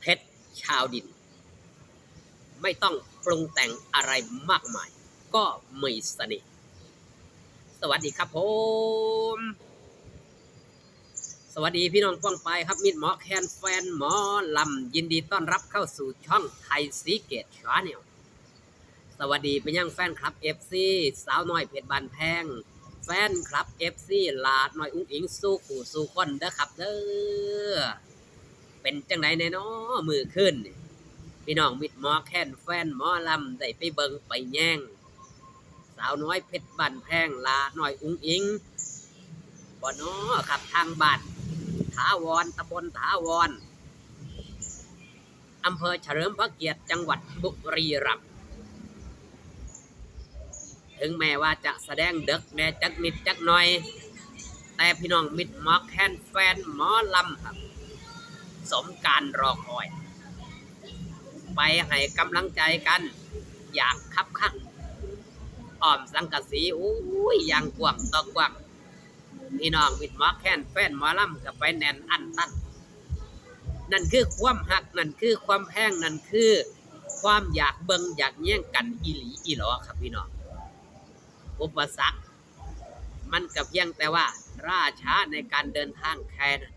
เพชรชาวดิน ไม่ต้องปรุงแต่งอะไรมากมาย ก็มีเสน่ห์สวัสดีครับผม สวัสดีพี่น้องป้องไปครับมิดหมอแคนแฟนหมอลำยินดีต้อนรับเข้าสู่ช่องไทยสีเกตชาแนลสวัสดีไปยังแฟนคลับ FC สาวน้อยเพชรบานแพงแฟนคลับ FC ลาดน้อยอุ้งอิงสู้ขู่สู้คนเด้อครับเด้อ เป็นจังไดแน่นอมือขึ้นพี่น้องมิดหมอแคนแฟนหมอลำได้ไปเบิงไปแย่ง สาวน้อยเพชรบานแพงลาหน้อยอุ้งอิงบ่น้อครับทางบ้านถาวรตำบลถาวรอำเภอเฉลิมพระเกียรติจังหวัดบุรีรัมย์ถึงแม้ว่าจะแสดงเด็กแน่จักนิดจักหน่อย แต่พี่น้องมิดหมอแคนแฟนหมอลำครับ สมการรอคอย ไปให้กำลังใจกัน อยางคับคั่งอ้อมสังกะสีอุ้ยอย่างกว้างต่อกว้างพี่น้องวิดหมอแค้นแฟนหมอลำกับไปแนนอันตันนั่นคือความหักนั่นคือความแพงนั่นคือ ความอยากเบิงอยากแย่งกันอีหลีอีหลอครับพี่น้องอุปสรรคมันกับเพียงแต่ว่าราช้าในการเดินทางแค่นั้น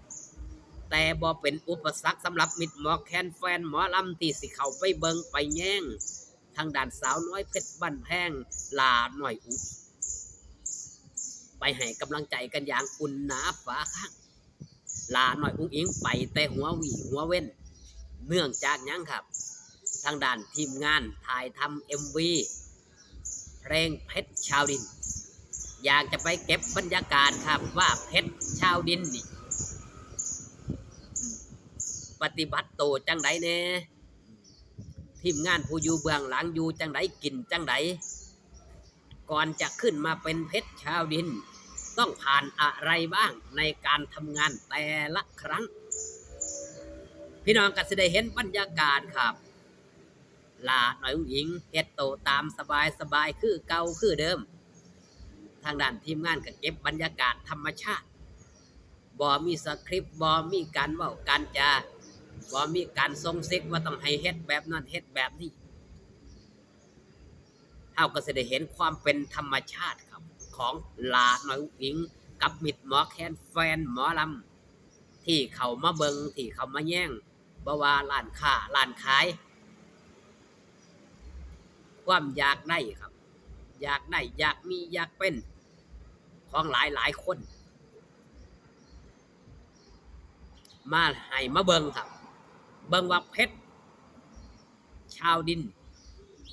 แต่บ่เป็นอุปสรรคสำหรับมิดหมอแคนแฟนหมอลำที่สิเข้าไปเบิงไปแย่ง ทางด้านสาวน้อยเพชรบ้านแพงลาหน่อยอุไปให้กำลังใจกันอย่างอุ่นหนาฝาข้างลาหน่อยอุ้งอิงไปแต่หัวหวีหัวเว้น เนื่องจากยังครับ ทางด้านทีมงานถ่ายทำเอ็มวีเพลงเพชรชาวดิน อยากจะไปเก็บบรรยากาศครับว่าเพชรชาวดินนี่ ปฏิบัติโตจังไดแน่ทีมงานผู้อยู่เบื้องหลังอยู่จังไดกินจังไดก่อนจะขึ้นมาเป็นเพชรชาวดิน ต้องผ่านอะไรบ้างในการทำงานแต่ละครั้ง พี่น้องก็จะได้เห็นบรรยากาศครับลาหน่อยอุ้งอิงเฮ็ดโตตามสบายสบายคือเก่าคือเดิม ทางด้านทีมงานก็เก็บบรรยากาศธรรมชาติบ่มีสคริปต์บ่มีการเว้าการจา บ่ามีการทรงซิกว่าต้องให้เฮ็ดแบบนั้นเฮ็ดแบบนี้เราก็จะได้เห็นความเป็นธรรมชาติครับ ของลาหน่อยอุ๋งอิงกับมิดหมอแคนแฟนหมอลำที่เขามาเบิงที่เขามาแย่งบว่าร้านค้าร้านขาย ความอยากได้ครับ อยากได้อยากมีอยากเป็นของหลายหลายคน มาให้มาเบิงครับ เบิงว่าเพชรชาวดิน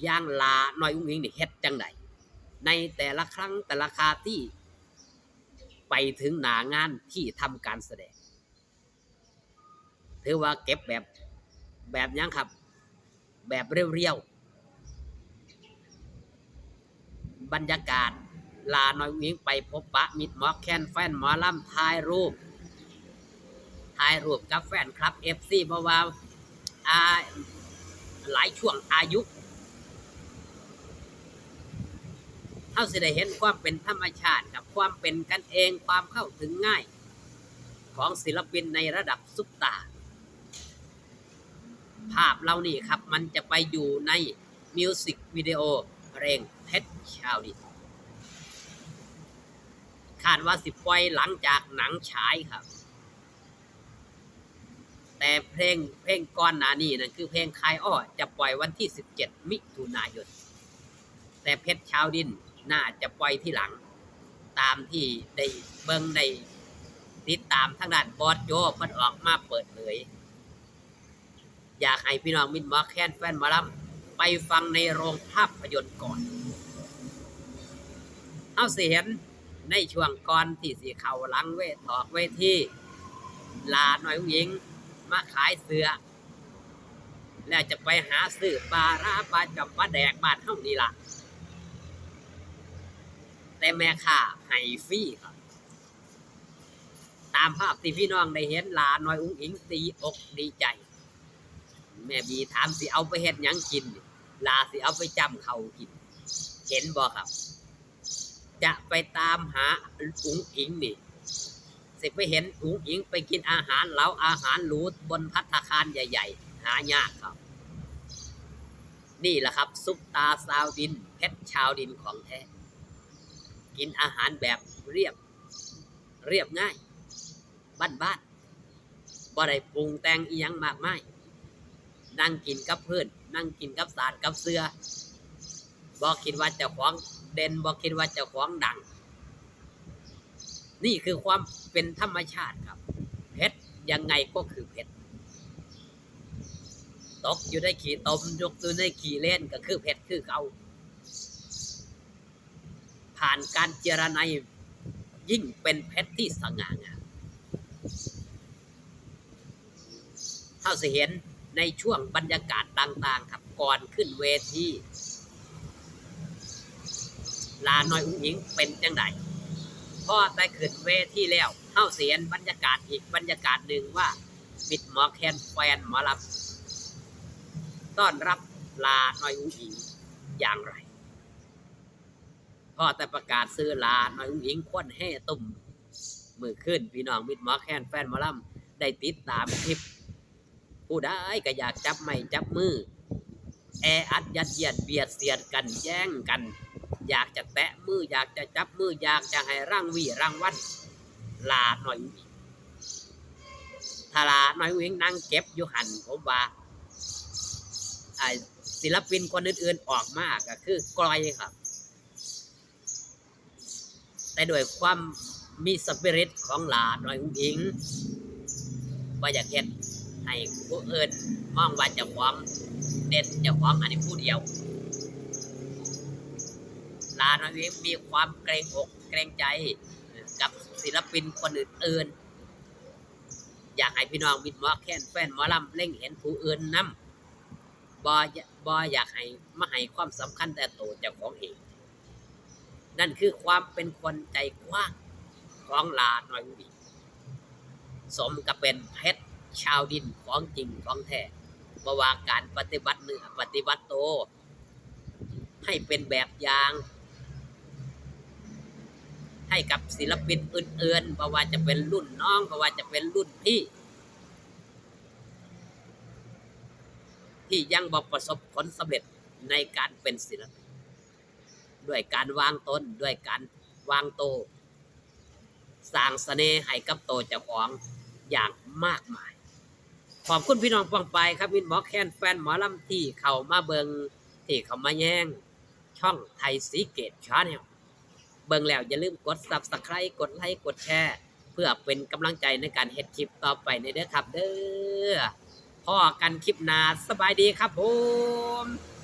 ย่างลาหน่อยอุ้งอิงนี่เฮ็ดจังไดในแต่ละครั้งแต่ละคาที่ไปถึงหนางานที่ทำการแสดง ถือว่าเก็บแบบแบบยังครับ แบบเรียวๆ บรรยากาศลาหน่อยอุ้งอิงไปพบปะมิดหมอแคนแฟนหมอลำถ่ายรูปถ่ายรูปกับแฟนคลับ FC เพราะว่า หลายช่วงอายุเขาสิได้เห็นความเป็นธรรมชาติกับความเป็นกันเองความเข้าถึงง่าย ของศิลปินในระดับซุปตา ภาพเรานี่ครับมันจะไปอยู่ในมิวสิกวิดีโอเพลงเพชรชาวดินคาดว่าสิปล่อยหลังจากหนังฉายครับ แต่เพลงเพลงก่อนหนานี้นั่นคือเพลงคายอ้อจะปล่อยวันที่ 17 มิถุนายน แต่เพชรชาวดินน่าจะปล่อยที่หลัง ตามที่ได้เบิ่งได้ติดตามทางด้านบอสโจเพิ่นออกมาเปิดเผยอยากให้พี่น้องมินมอแคนแฟนมาลำไปฟังในโรงภาพยนตร์ก่อนเอาเสิเห็นในช่วงก่อนที่สีเขาหลังเวทถอกเวทีลาหน่อยผู้หญิง มาขายเสือ แล้วจะไปหาซื้อปลาราปลาจอมปลาแดกบานเฮานี่ล่ะ แต่แม่ค้าให้ฟรีครับ ตามภาพที่พี่น้องได้เห็นหลาน้อยอุ้งอิงตีอกดีใจ แม่บีถามสิเอาไปเฮ็ดหยังกิน ลาสิเอาไปจำเขากิน เห็นบ่ครับ จะไปตามหาอุ้งอิงนี่ สิไปเห็นอุ้งอิงไปกินอาหารเหลาอาหารหรูบนพัตคารใหญ่ ๆ หายากครับ นี่แหละครับ ซุปตาซาวดินเพชรชาวดินของแท้ กินอาหารแบบเรียบ เรียบง่าย บ้านๆบ่ได้ปรุงแต่งอียังมากมายนั่งกินกับเพื่อนนั่งกินกับสารกับเสือบอกคิดว่าเจ้าของเด่นบอกคิดว่าเจ้าของดัง นี่คือความเป็นธรรมชาติครับ เพชรยังไงก็คือเพชรตกอยู่ในขี่ตมยกอยู่ในขี่เล่นก็คือเพชรคือเขาผ่านการเจรไนยยิ่งเป็นเพชรที่สง่างามเท่าสิเห็นในช่วงบรรยากาศต่างๆ ครับก่อนขึ้นเวทีลาน้อยอุ้งอิงเป็นจังได พอได้ขึ้นเวทีแล้วเท่าเสียนบรรยากาศอีกบรรยากาศหนึ่งว่ามิดหมอแคนแฟนหมอลำต้อนรับลาน้อยอุ้งอิงอย่างไรพ่อแต่ประกาศซื้อลาน้อยอุ้งอิงควนแห่ตุ่มมือขึ้นพี่น้องมิดหมอแคนแฟนหมอลำได้ติดตามคลิป ผู้ใดก็อยากจับไม่จับมือ แออัดยัดเยียดเบียดเสียดกันแย่งกัน อยากจะแตะมืออยากจะจับมืออยากจะให้ร่างวีร่างวัดลาหน่อยวิ่งถ้าลาหน่อยวิ่งนั่งเก็บอยู่หันผมว่าไอศิลปินคนอื่นๆออกมากก็คือกลอยครับ แต่ด้วยความมีสปิริตของหลาหน่อยอุ้งอิงว่าอยากเห็นให้ผู้อื่นมองว่าจะของเด่นจะของอันนี้ผู้เดียวาหน่อยอุ้งอิงมีความเกรงอกเกรงใจกับศิลปินคนอื่นๆ อยากให้พี่น้องมิดหมอแค้นแฟนหมอลำเล่งเห็นผู้อื่นนำบ่บ่อยากให้มาให้ความสำคัญแต่ตัวเจ้าของเอง นั่นคือความเป็นคนใจกว้างของลาหน่อยอุ้งอิงสมกับเป็นเพชรชาวดินของจริงของแท้เพราะว่าการปฏิบัติเนื้อปฏิบัติโตให้เป็นแบบอย่าง ให้กับศิลปินอื่นๆเพราะว่าจะเป็นรุ่นน้องเพราะว่าจะเป็นรุ่นพี่ ที่ยังบอกประสบผลสำเร็จในการเป็นศิลปิน ด้วยการวางตนด้วยการวางโตสร้างเสน่ห์ให้กับโตเจ้าของอย่างมากมาย ขอบคุณพี่น้องปองไปครับมินหมอแคนแฟนหมอลำที่เข้ามาเบิงที่เข้ามาแย่งช่องไทยสีเกตชาแนล เบิงแล้วอย่าลืมกด subscribe กดไลค์กดแชร์เพื่อเป็นกำลังใจในการเฮ็ดคลิปต่อไปในเด้อครับ เด้อพ่อกันคลิปหน้าสบายดีครับผม